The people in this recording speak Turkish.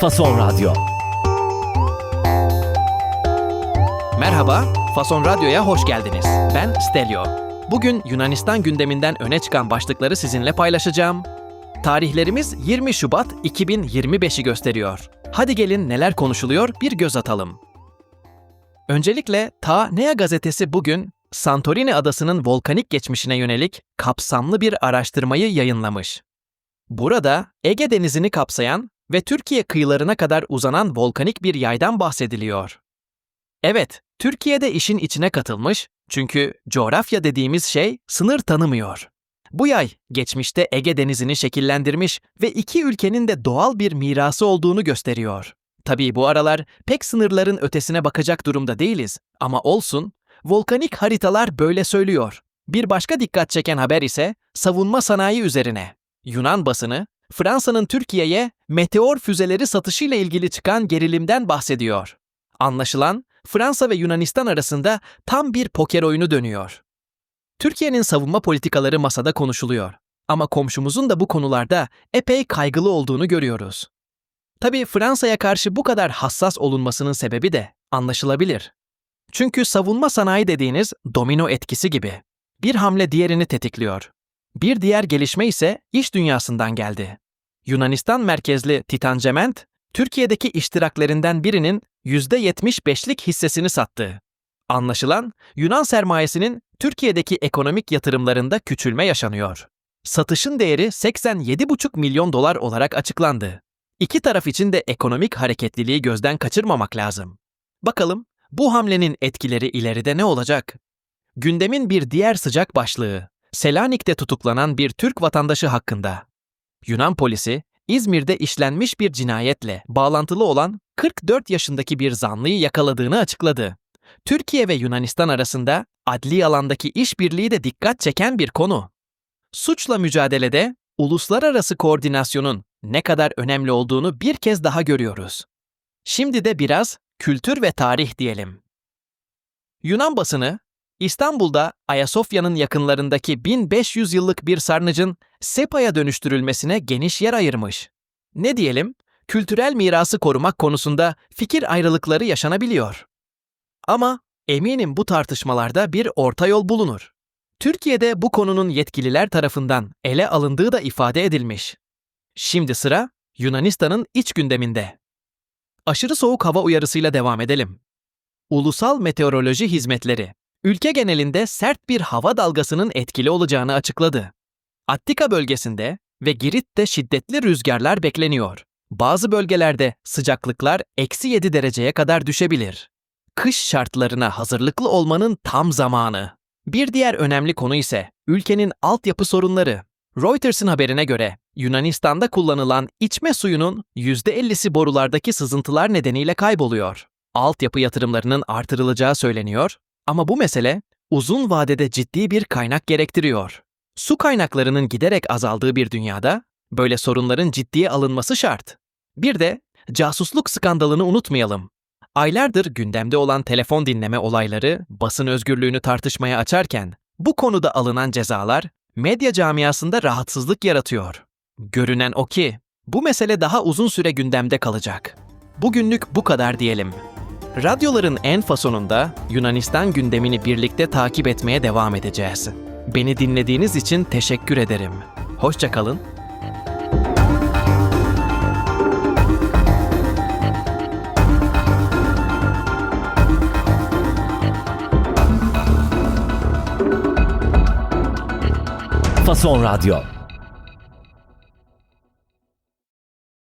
Fason Radyo. Merhaba, Fason Radyo'ya hoş geldiniz. Ben Stelio. Bugün Yunanistan gündeminden öne çıkan başlıkları sizinle paylaşacağım. Tarihlerimiz 20 Şubat 2025'i gösteriyor. Hadi gelin neler konuşuluyor bir göz atalım. Öncelikle Ta Nea gazetesi bugün Santorini adasının volkanik geçmişine yönelik kapsamlı bir araştırmayı yayınlamış. Burada Ege Denizi'ni kapsayan ve Türkiye kıyılarına kadar uzanan volkanik bir yaydan bahsediliyor. Evet, Türkiye'de işin içine katılmış çünkü coğrafya dediğimiz şey sınır tanımıyor. Bu yay geçmişte Ege Denizi'ni şekillendirmiş ve iki ülkenin de doğal bir mirası olduğunu gösteriyor. Tabii bu aralar pek sınırların ötesine bakacak durumda değiliz ama olsun, volkanik haritalar böyle söylüyor. Bir başka dikkat çeken haber ise savunma sanayi üzerine. Yunan basını, Fransa'nın Türkiye'ye meteor füzeleri satışıyla ilgili çıkan gerilimden bahsediyor. Anlaşılan Fransa ve Yunanistan arasında tam bir poker oyunu dönüyor. Türkiye'nin savunma politikaları masada konuşuluyor. Ama komşumuzun da bu konularda epey kaygılı olduğunu görüyoruz. Tabii Fransa'ya karşı bu kadar hassas olunmasının sebebi de anlaşılabilir. Çünkü savunma sanayi dediğiniz domino etkisi gibi. Bir hamle diğerini tetikliyor. Bir diğer gelişme ise iş dünyasından geldi. Yunanistan merkezli Titan Cement, Türkiye'deki iştiraklerinden birinin %75'lik hissesini sattı. Anlaşılan Yunan sermayesinin Türkiye'deki ekonomik yatırımlarında küçülme yaşanıyor. Satışın değeri 87,5 milyon dolar olarak açıklandı. İki taraf için de ekonomik hareketliliği gözden kaçırmamak lazım. Bakalım bu hamlenin etkileri ileride ne olacak? Gündemin bir diğer sıcak başlığı, Selanik'te tutuklanan bir Türk vatandaşı hakkında. Yunan polisi, İzmir'de işlenmiş bir cinayetle bağlantılı olan 44 yaşındaki bir zanlıyı yakaladığını açıkladı. Türkiye ve Yunanistan arasında adli alandaki işbirliği de dikkat çeken bir konu. Suçla mücadelede uluslararası koordinasyonun ne kadar önemli olduğunu bir kez daha görüyoruz. Şimdi de biraz kültür ve tarih diyelim. Yunan basını İstanbul'da Ayasofya'nın yakınlarındaki 1500 yıllık bir sarnıcın Sepa'ya dönüştürülmesine geniş yer ayırmış. Ne diyelim, kültürel mirası korumak konusunda fikir ayrılıkları yaşanabiliyor. Ama eminim bu tartışmalarda bir orta yol bulunur. Türkiye'de bu konunun yetkililer tarafından ele alındığı da ifade edilmiş. Şimdi sıra Yunanistan'ın iç gündeminde. Aşırı soğuk hava uyarısıyla devam edelim. Ulusal Meteoroloji Hizmetleri ülke genelinde sert bir hava dalgasının etkili olacağını açıkladı. Attika bölgesinde ve Girit'te şiddetli rüzgarlar bekleniyor. Bazı bölgelerde sıcaklıklar eksi 7 dereceye kadar düşebilir. Kış şartlarına hazırlıklı olmanın tam zamanı. Bir diğer önemli konu ise ülkenin altyapı sorunları. Reuters'ın haberine göre Yunanistan'da kullanılan içme suyunun %50'si borulardaki sızıntılar nedeniyle kayboluyor. Altyapı yatırımlarının artırılacağı söyleniyor ama bu mesele uzun vadede ciddi bir kaynak gerektiriyor. Su kaynaklarının giderek azaldığı bir dünyada böyle sorunların ciddiye alınması şart. Bir de casusluk skandalını unutmayalım. Aylardır gündemde olan telefon dinleme olayları basın özgürlüğünü tartışmaya açarken bu konuda alınan cezalar medya camiasında rahatsızlık yaratıyor. Görünen o ki bu mesele daha uzun süre gündemde kalacak. Bugünlük bu kadar diyelim. Radyoların en fasonunda Yunanistan gündemini birlikte takip etmeye devam edeceğiz. Beni dinlediğiniz için teşekkür ederim. Hoşçakalın. Fason Radyo.